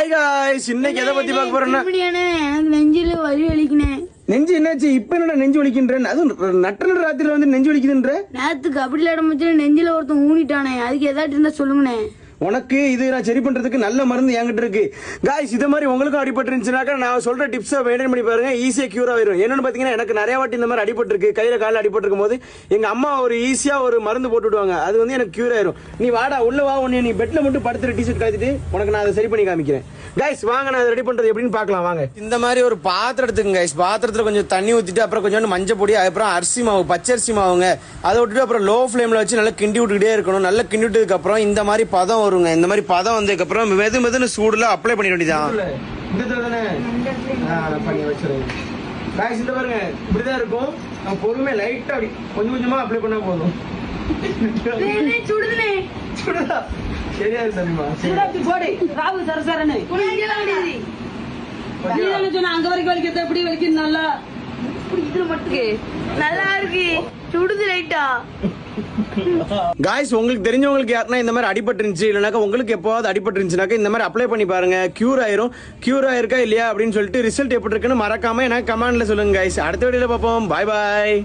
Hi guys இன்னைக்கு எதை பத்தி பார்க்க போறோம்னா எனக்கு நெஞ்சில வலி வலிக்கினே நெஞ்சு என்னாச்சு? இப்ப என்னடா நெஞ்சு வலிக்கின்றேன் அதுவும் நட்ட ராத்திரில வந்து நெஞ்சு வலிக்குதுன்ற? நேத்து கபடி விளையாட முடிச்சு நெஞ்சில ஒருத்தன் ஊனிட்டானே. அதுக்கு ஏதாட்டு இருந்தா சொல்லுங்கண்ணே. உனக்கு இது நான் சரி பண்றதுக்கு நல்ல மருந்து என்கிட்ட இருக்கு. காய்ஸ் இதை மாதிரி உங்களுக்கும் அடிபட்டு இருந்துச்சுனாக்கா நான் சொல்ற டிப்ஸை மெயின்டைன் பண்ணி பாருங்க. ஈஸியா க்யூர் ஆயிரும். என்னன்னு பாத்தீங்கன்னா எனக்கு நிறைய வாட்டி இந்த மாதிரி அடிபட்டுருக்கு. கையில் கையில காலில் அடிபட்டு இருக்கும் போது எங்க அம்மா ஒரு ஈஸியா ஒரு மருந்து போட்டு விடுவாங்க. அது வந்து எனக்கு க்யூர் ஆயிரும். நீ வாடா உள்ள வா உன்னை நீ பெட்ல மட்டும் படுத்துற டிஷர்ட் கழிச்சிட்டு உனக்கு நான் அதை சரி பண்ணி காமிக்கிறேன். கைஸ் வாங்க நான் ரெடி பண்றது எப்படின்னு பார்க்கலாம் வாங்க. இந்த மாதிரி ஒரு பாத்திரம் எடுத்துங்க கைஸ் பாத்திரத்துல கொஞ்சம் தண்ணி ஊத்திட்டு அப்புறம் கொஞ்சோண்டு மஞ்சள் பொடி அப்புறம் அரிசி மாவு பச்சரிசி மாவுங்க. அதை விட்டுட்டு அப்புறம் லோ ஃப்ளேம்ல வச்சு நல்லா கிண்டி விட்டுக்கிட்டே இருக்கணும். நல்லா கிண்டி விட்டதுக்கு அப்புறம் இந்த மாதிரி பதம் வருங்க. இந்த மாதிரி பதம் வந்ததுக்கு அப்புறம் மெது மெதுன்னு சூடுல அப்ளை பண்ணிட வேண்டியதான் பண்ணி வச்சிருங்க. காய்ஸ் இந்த பாருங்க இப்படிதான் இருக்கும். நம்ம பொறுமை லைட்டா அப்படி கொஞ்சம் கொஞ்சமா அப்ளை பண்ணா போதும். சுடுதுனே சுடுதா? சரியா தெரியுமா சூடாப்பி போடு. ராவு சரசரன்னு. நீ தானே சொன்ன அங்க வரைக்கும் வலிக்கிறது எப்படி வலிக்கும் நல்லா. இதுல மட்டும் நல்லா இருக்கு. சுடுது லைட்டா. காய்ஸ் உங்களுக்கு தெரிஞ்சவங்களுக்கு யாருன்னா இந்த மாதிரி அடிபட்டு இருந்துச்சு இல்லைனாக்கா உங்களுக்கு எப்போவாவது அடிபட்டு இருந்துச்சுனாக்கா இந்த மாதிரி அப்ளை பண்ணி பாருங்க. கியூர் ஆயிரும். கியூர் ஆயிருக்கா இல்லையா அப்படின்னு சொல்லிட்டு ரிசல்ட் எப்படி இருக்குன்னு மறக்காம எனக்கு கமெண்ட்ல சொல்லுங்க காய்ஸ் அடுத்த வீடியோல பார்ப்போம். பாய் பாய்